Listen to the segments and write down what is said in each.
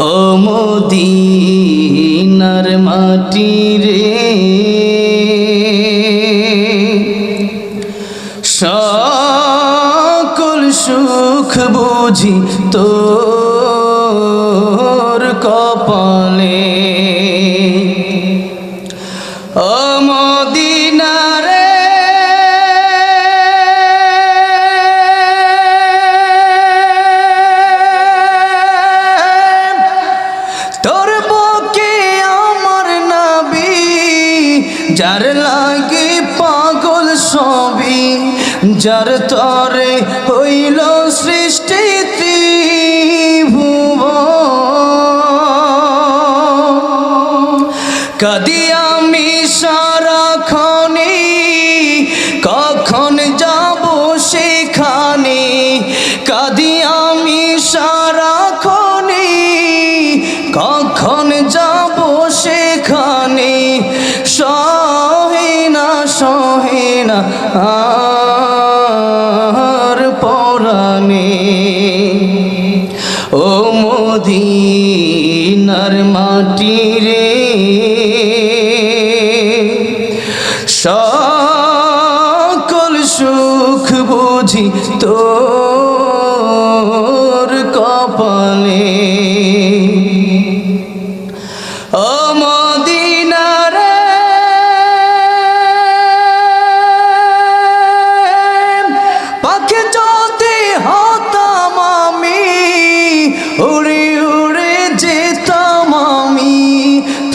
ও মাটি রে সকল সুখ বুঝি তোর কপালে। যার লাগে পাগল সবই যার তরে হইল সৃষ্টি ভুব কাদি না আর পরাণে। ও মদিনার মাটি রে সকল সুখ বুঝি তোর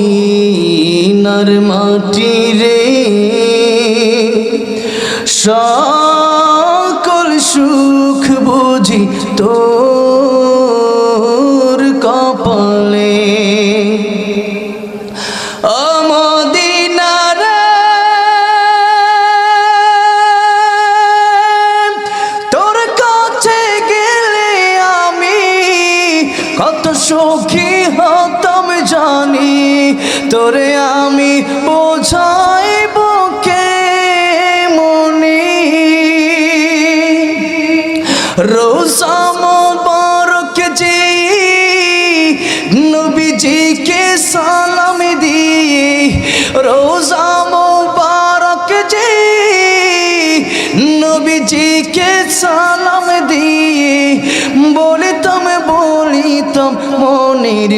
মদিনার মাটি রে সকল সুখ বুঝি তোর কপালে। তোর কাছে গেলে আমি কত সুখী তোরে আমি বোঝাইব কে মনে। রোজা মোবারক যে নবীজিকে সালাম দিয়ে, রোজা মোবারক যে নবীজিকে সালাম দিয়ে, বলিতাম মনির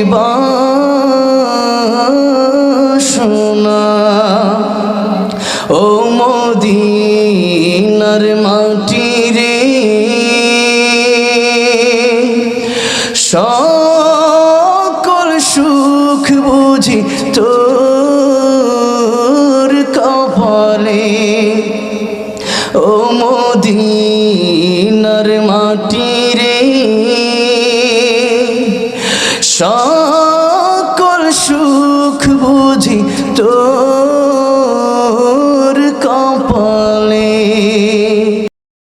সকল সুখ বুঝি তোর